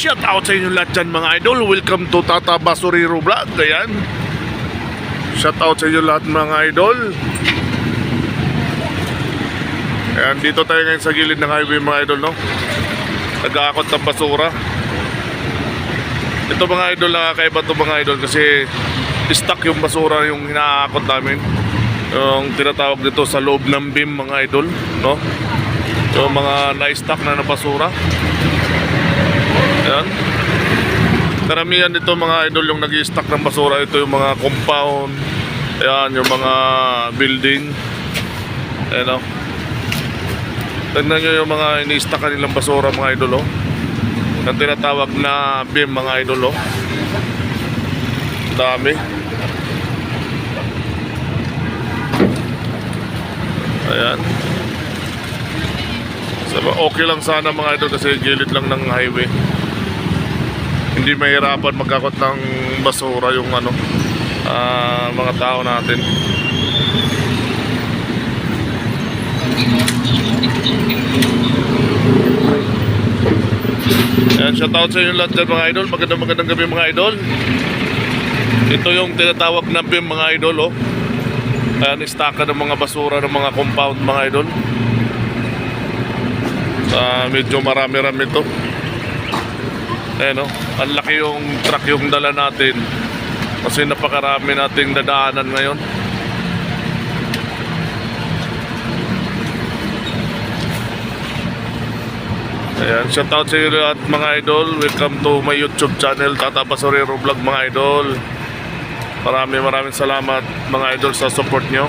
Shout out sa inyo lahat dyan mga idol. Welcome to Tata Basuriro Vlog. Ayan. Shout out sa inyo lahat mga idol. Ayan, dito tayo ngayon sa gilid ng highway mga idol, no? Nag-aakot ng basura. Ito mga idol, nakakaiba to mga idol kasi stuck yung basura yung hinaakot namin. Yung tinatawag dito sa loob ng beam mga idol, no? Yung mga na-stuck na na basura. Ayan. Karamihan dito mga idol yung nag stack ng basura. Ito yung mga compound. Ayan, yung mga building. Ayan o. Tignan nyo yung mga ini-stack kanilang basura mga idol o. Ang tinatawag na beam mga idol o. Dami. Ayan. So, okay lang sana mga idol kasi gilid lang ng highway. Hindi mahirapan magkakot ng basura yung ano ah, mga tao natin. Ayan, shout out sa inyo lahat dyan mga idol. Magandang magandang gabi mga idol. Ito yung tinatawag na BIM mga idol oh. Ayan, istaka ng mga basura ng mga compound mga idol. Ah, medyo marami-rami ito. Ayan o, ang laki yung truck yung dala natin. Kasi napakarami nating dadaanan ngayon. Ayan, shout out sa iyo lahat mga idol. Welcome to my YouTube channel, Tata Basurero Vlog mga idol. Maraming maraming salamat mga idol sa support nyo.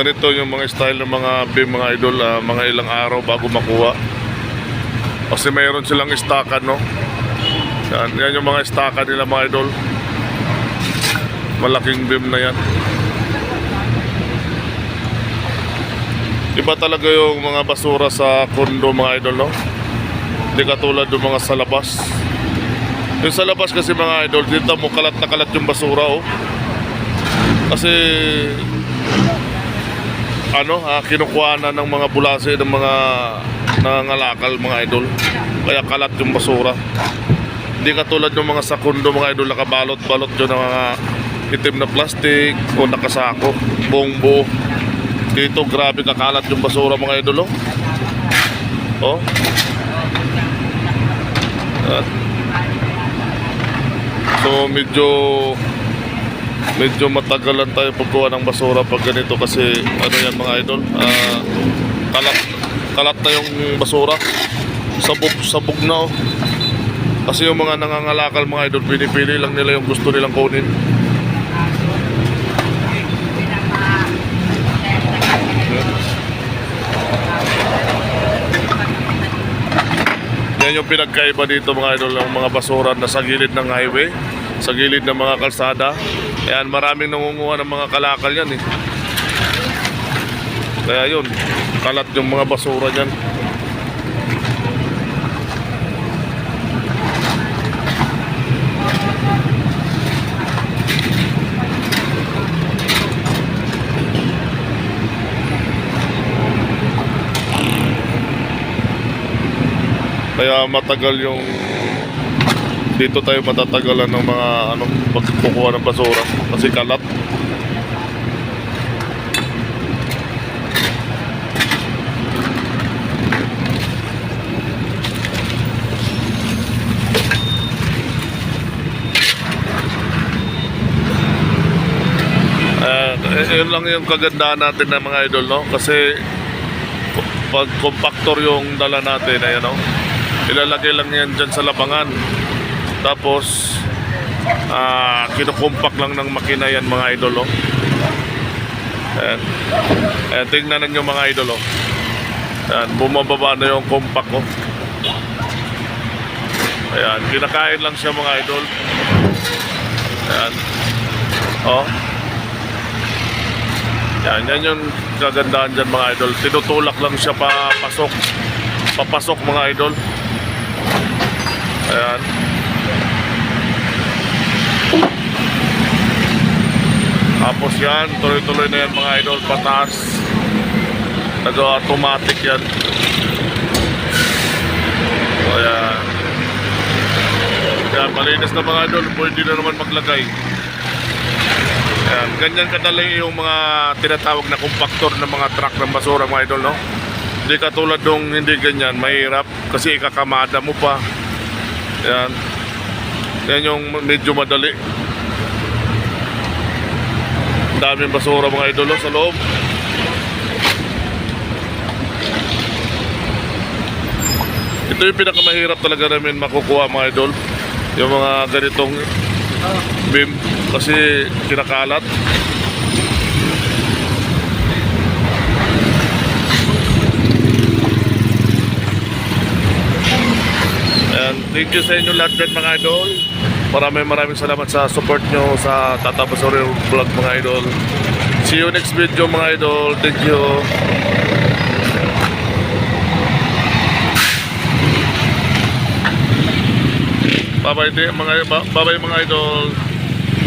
Ganito yung mga style ng mga BIM mga idol, ah, mga ilang araw bago makuha. Kasi mayroon silang stakan, no? Yan, yan yung mga stakan nila mga idol. Malaking BIM na yan. Iba talaga yung mga basura sa kondo mga idol, no? Hindi katulad ng mga sa labas. Yung sa labas kasi mga idol, dito mo kalat na kalat yung basura, oh. Kasi ano, ah, kinukuha na ng mga bulase ng mga nangangalakal mga idol. Kaya kalat yung basura. Hindi katulad ng mga sakundo mga idol nakabalot-balot yun ng mga itim na plastic o nakasako, buong buo. Dito grabe kakalat yung basura mga idol oh. Oh. So medyo medyo matagalan tayo pagkuha ng basura pag ganito kasi ano yan mga idol ah, kalat kalat na yung basura. Sabog sabog na oh. kasi yung mga nangangalakal mga idol pinipili lang nila yung gusto nilang kunin. Yan yung pinagkaiba dito mga idol ng mga basura na sa gilid ng highway sa gilid ng mga kalsada Ayan, maraming nangunguha ng mga kalakal yan eh. Kaya yun, kalat yung mga basura dyan. Kaya matagal yung dito tayo matatagalan ng mga ano pagkukuha ng basura kasi kalat Eh, yun lang yung kagandahan natin ng mga idol, no? Kasi pag compactor yung dala natin, ayan, no? Ilalagay lang yan dyan sa lapangan. Tapos, ah, kinukumpak lang ng makina yan mga idol, oh. Ayan. Ayan, tingnan ninyo mga idol, oh. Ayan, bumababa na yung compact, oh. Ayan, kinakain lang siya mga idol. Ayan. Oh. Yan, yan yung kagandahan dyan mga idol. Tinutulak lang siya papasok. Papasok mga idol. Ayan. Tapos yan, tuloy-tuloy na yan mga idol, pataas. Nag-automatic yan. So yan. Yan, malinis na mga idol, pwede na naman maglagay. Yan, ganyan kadali yung mga tinatawag na compactor ng mga truck ng basura mga idol, no? Hindi katulad nung hindi ganyan, mahirap kasi ikakamada mo pa. Yan. Yan yung medyo madali. Ang daming basura mga idol no, sa loob. Ito yung pinakamahirap talaga namin makukuha mga idol. Yung mga ganitong beam kasi kinakalat. And thank you sa inyo lahat mga idol. Maraming maraming salamat sa support nyo sa Tata Basuri Vlog mga idol. See you next video mga idol. Thank you. Bye-bye mga bye-bye mga idol.